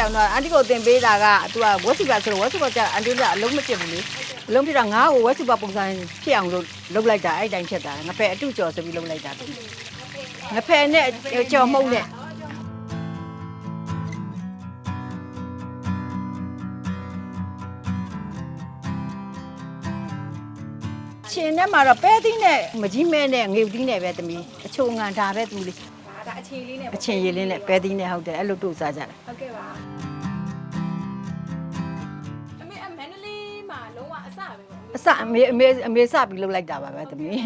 ရောက်တော့အန်တီကိုတင်ပေးတာကသူကဝက်စုပါဆိုတော့ဝက်စုပါကျအန်တီကအလုံးမပြစ်ဘူးလေအလုံးပြစ်တော့ငါ့ကိုဝက်စုပါပုံစံဖြစ်အောင်လုပ်လုပ်လိုက်တာအဲ့တိုင်းဖြစ်တာငါဖဲအတုကျော်ဆိုပြီးလုပ်လိုက်တာသူငါဖဲနဲ့ကြော်မှုန့်နဲ့ရှင်ထဲမှာတော့ပဲသီးနဲ့မကြီးမဲနဲ့ငေဦးသီးနဲ့ပဲသမီးအချိုငံဒါပဲသမီးလေး ဒါဒါအခြေလေးနဲ့အချင်းရည်လေးနဲ့ပဲသီးနဲ့ဟုတ်တယ်အဲ့လိုတို့စားကြတာဟုတ်ကဲ့ပါအမေအမန္တလေးမှာလုံးဝအစပဲပေါ့အစအမေအမေအမေစပြီးလှုပ်လိုက်တာပါပဲသမီး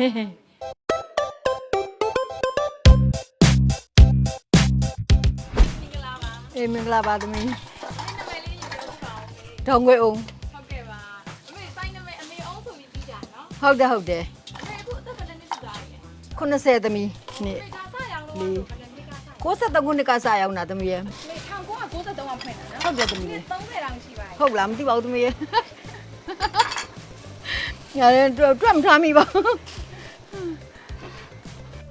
အေးမင်္ဂလာပါသမီးနာမည်လေးရေးပြောပြပါဦးဒေါငွေအောင်ဟုတ်ကဲ့ပါအမေစိုင်းနာမည်အမေအောင်ဆိုပြီးပြီးကြနော်ဟုတ်တယ်ဟုတ်တယ်အမေအခုအသက်ဘယ်နှစ်နှစ်ကြာလဲ80သမီးနေ့အမေဒါစရောင် လို့ဘယ်နှစ်နှစ်ကစ63ခုနှစ်ကစရောက်တာသမီးရဲ့အမေ1993မှာဖွင့်တာနော်ဟုတ်တယ်သမီး30တောင်ရှိပါရဲ့ဟုတ်လားမသိပါဘူးသမီးရဲ့ညာလည်းတွေ့တွေ့မထားမိပါဘူး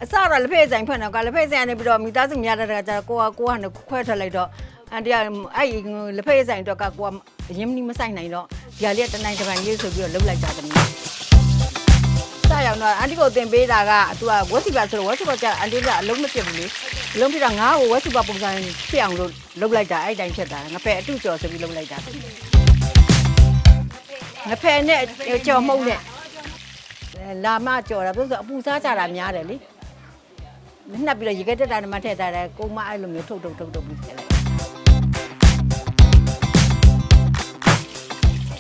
အစတော့လက်ဖက်ဆိုင်ဖွင့်တော့ကလက်ဖက်ဆိုင်ကနေပြီးတော့မိသားစုများတဲ့ကကျတော့ကိုကကိုကနဲ့ခွဲထွက်လိုက်တော့အန်တီကအဲ့လက်ဖက်ဆိုင်တော့ကကိုကအရင်မနီမဆိုင်နိုင်တော့ဒီဟာလေးကတနိုင်တစ်ပိုင်းလေးဆိုပြီးတော့လှုပ်လိုက်တာသမီး စရောက်တော့အန်တီကိုတင်ပေးတာကသူကဝက်စီပါဆိုတော့ဝက်စီပါကျအန်တီကအလုံးမပြစ်ဘူးလေအလုံးပြတော့ငါ့ကိုဝက်စီပါပုံစံဖြစ်အောင်လို့လုပ်လိုက်တာအဲ့တိုင်းဖြစ်တာငါဖဲအတုကျော်ဆိုပြီးလုပ်လိုက်တာငါဖဲနဲ့ကြော်မှုန့်နဲ့လာမကြော်တာဘယ်လိုဆိုအပူစားကြတာများတယ်လေနှက်ပြီးတော့ရေခဲတက်တာနဲ့မထည့်တာတယ်ကိုမအဲ့လိုမျိုးထုတ်ထုတ်ထုတ်ထုတ်ပြီးထည့်လိုက်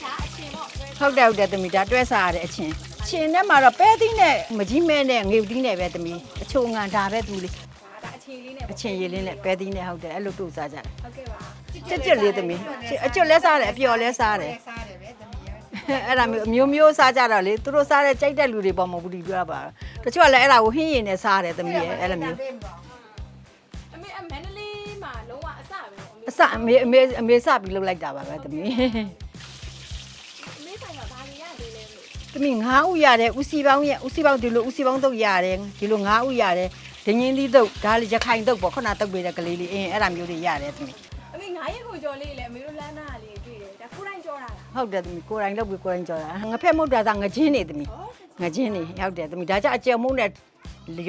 ဒါအချင်းပေါ့တွဲဟုတ်တယ်ဟုတ်တယ်သမီးဒါတွဲစားရတဲ့အချင်း ချင်းထဲမှာတော့ပဲသီးနဲ့မကြီးမဲနဲ့ငေဦးသီးနဲ့ပဲသမီးအချိုငံဒါပဲသူလေးဒါဒါအခြေလေးနဲ့အချင်းရည်လေးနဲ့ပဲသီးနဲ့ဟုတ်တယ်အဲ့လိုတို့စားကြတယ်ဟုတ်ကဲ့ပါကြွတ်ကြွတ်လေးသမီးအကျွတ်လဲစားတယ်အပျော်လဲစားတယ်အဲ့ဒါမျိုးအမျိုးမျိုးစားကြတော့လေသူတို့စားတဲ့ကြိုက်တဲ့လူတွေပေါ်မှာဘူးဒီပြောပါတချို့ကလည်းအဲ့ဒါကိုဟင်းရင်နဲ့စားတယ်သမီးရဲ့အဲ့လိုမျိုးအမေအမန္တလေးမှာလုံးဝအစပဲပေါ့အမေအစအမေအမေအမေစပြီးလှုပ်လိုက်တာပါပဲသမီး သမီး9ဦးရတယ်ဦးစီပေါင်းရဦးစီပေါင်းဒီလိုဦးစီပေါင်းတုတ်ရတယ်ဒီလို9ဦးရတယ်ဒင်းင်းသီးတုတ်ဒါလည်းရခိုင်တုတ်ပေါ့ခုနတုတ်ပေးတဲ့ကလေးလေးအင်းအဲ့ဒါမျိုးတွေရတယ်သမီးအမေ9ရက်ကိုကြော်လေးလေအမေတို့လမ်းသားလေးတွေ့တယ်ဒါခုတိုင်းကြော်တာလားဟုတ်တယ်သမီးကိုယ်တိုင်လုပ်ပြီးကိုယ်တိုင်ကြော်တာငဖက်မုတ်တာကငချင်းနေသမီးငချင်းနေဟုတ်တယ်သမီးဒါကြအကြံမုံနဲ့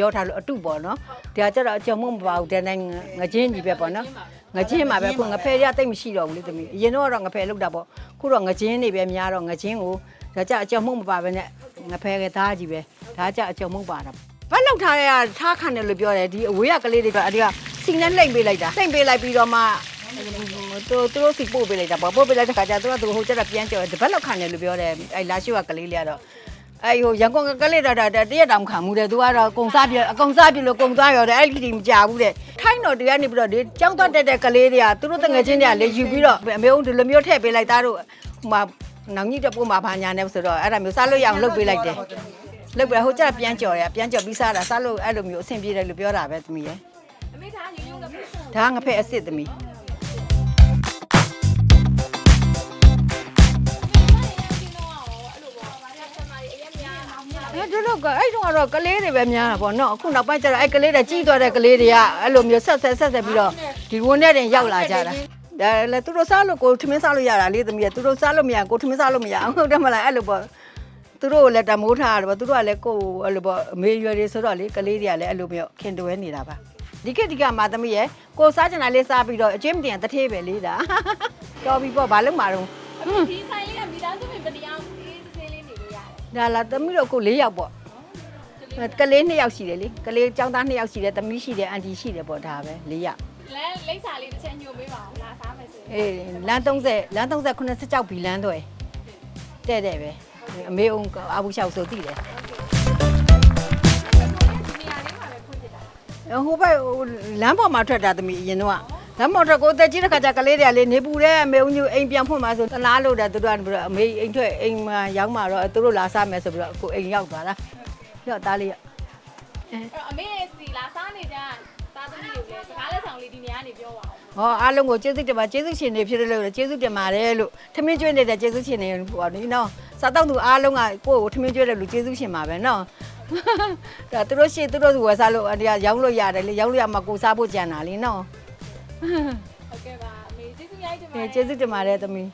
ရောထားလို့အတုပေါ့နော်ဒါကြတော့အကြံမုံမပါဘူးတဲ့နိုင်ငချင်းကြီးပဲပေါ့နော်ငချင်းမှာပဲခုငဖက်ရတိတ်မရှိတော့ဘူးလေသမီးအရင်တော့ငဖက်လုပ်တာပေါ့ခုတော့ငချင်းနေပဲများတော့ငချင်းကို ဒါကြအကြံမုံမပါပဲနဲ့ငဖက်ကသားကြီးပဲဒါကြအကြံမုံပါတာဘာလောက်ထားရထားခံတယ်လို့ပြောတယ်ဒီအဝေးကကလေးတွေကအဒီကစီနဲ့လှိမ့်ပေးလိုက်တာလှိမ့်ပေးလိုက်ပြီးတော့မှသူသူတို့စီပို့ပေးလိုက်တာပေါ့ပို့ပေးလိုက်တဲ့ခါကျသူကသူဟိုကျတော့ပြန်ကြော်တပတ်လောက်ခံတယ်လို့ပြောတယ်အဲလာရှိုးကကလေးလေးကတော့အဲဟိုရန်ကုန်ကကလေးတော့တရက်တောင်ခံမှုတယ်သူကတော့ကုံစားပြအကုံစားပြလို့ကုံသွားရောတယ်အဲ့ဒီမကြဘူးတဲ့ထိုင်းတော်တရားနေပြီးတော့ဒီကြောင်းသွားတက်တဲ့ကလေးတွေကသူတို့တငယ်ချင်းတွေကလေယူပြီးတော့အမေဦးဒီလိုမျိုးထည့်ပေးလိုက်သားတို့ဟိုမှာ နောင်ကြီးတက်ပို့မှာဘာညာနေဆိုတော့အဲ့ဒါမျိုးစားလို့ရအောင်လုပ်ပေးလိုက်တယ်လုပ်ပြီးဟိုကျတော့ပြန်ကြော်ရပြန်ကြော်ပြီးစားတာစားလို့အဲ့လိုမျိုးအဆင်ပြေတယ်လို့ပြောတာပဲသမီးရဲ့အမေဒါရိုးရိုးကဖိတ်ဆုံးဒါကငဖက်အစ်စ်သမီးအဲတို့တော့အဲ့တုန်းကတော့ကလေးတွေပဲများတာပေါ့နော်အခုနောက်ပိုင်းကျတော့အဲ့ကလေးတွေကြီးသွားတဲ့ကလေးတွေကအဲ့လိုမျိုးဆက်ဆက်ဆက်ဆက်ပြီးတော့ဒီဝန်ထဲတင်ရောက်လာကြတာ ဒါလည်းသူတို့စားလို့ကိုထမင်းစားလို့ရတာလေသမီးကသူတို့စားလို့မရကိုထမင်းစားလို့မရအောင်ဟုတ်တယ်မလားအဲ့လိုပေါ့သူတို့ကိုလည်းတမိုးထားရတယ်ပေါ့သူတို့ကလည်းကိုယ်အဲ့လိုပေါ့အမေရွယ်တွေဆိုတော့လေကလေးတွေကလည်းအဲ့လိုမျိုးခင်တွဲနေတာပါဒီခေတ်ဒီကမှာသမီးရဲ့ကိုစားချင်တာလေးစားပြီးတော့အချင်းမတင်တထေးပဲလေးတာတော်ပြီပေါ့ဘာလို့မှာတော့ဒီဆိုင်လေးကမိသားစုဝင်တရားအေးစေးလေးနေလို့ရတယ်ဒါလာသမီးတို့ကို၄ယောက်ပေါ့ကလေး2ယောက်ရှိတယ်လေကလေးចောင်းသား2ယောက်ရှိတယ်သမီးရှိတယ်အန်တီရှိတယ်ပေါ့ဒါပဲ၄ယောက် လမ်းလိမ့်စာလေးတစ်ချက်ညှို့ပေးပါအောင်လာစားမယ်ဆိုရင်အေးလမ်း30လမ်း30 86ဘီလမ်းတော့တဲ့တဲ့ပဲအမေအောင်အဘူလျှောက်ဆိုတည်တယ်ဒီနေရာလေးမှာပဲဖွင့်ပြတာဟိုဘက်ဟိုလမ်းပေါ်မှာထွက်တာသမီးအရင်တော့လမ်းပေါ်ထွက်ကိုတက်ကြီးတဲ့ခါကျကလေးတွေကလေနေပူတဲ့အမေဦးညိုအိမ်ပြန်ဖွင့်မှာဆိုတလားလို့တာသူတို့ကအမေအိမ်ထွက်အိမ်မှာရောက်မှာတော့သူတို့လာစားမယ်ဆိုပြီးတော့ကိုအိမ်ရောက်သွားတာပြော့သားလေးအဲ့တော့အမေရဲ့စီလာစားနေကြ သားသမီးတွေလည်းစကားလက်ဆောင်လေးဒီနေရာနေပြောပါအောင်ဟောအားလုံးကိုကျေးဇူးတင်ပါကျေးဇူးရှင်တွေဖြစ်လို့ကျေးဇူးတင်ပါတယ်လို့ထမင်းကျွေးနေတဲ့ကျေးဇူးရှင်တွေဟောဒီနော်စားတော့သူအားလုံးကကိုယ့်ကိုထမင်းကျွေးတဲ့လူကျေးဇူးရှင်ပါပဲနော်ဒါသူတို့ရှိသူတို့ဝယ်စားလို့အတရားရောင်းလို့ရတယ်လေရောင်းလို့ရမှာကိုစားဖို့ကြံတာလေနော်ဟုတ်ကဲ့ပါအမေကျေးဇူးများကြီးတင်ပါကျေးဇူးတင်ပါတယ်သမီး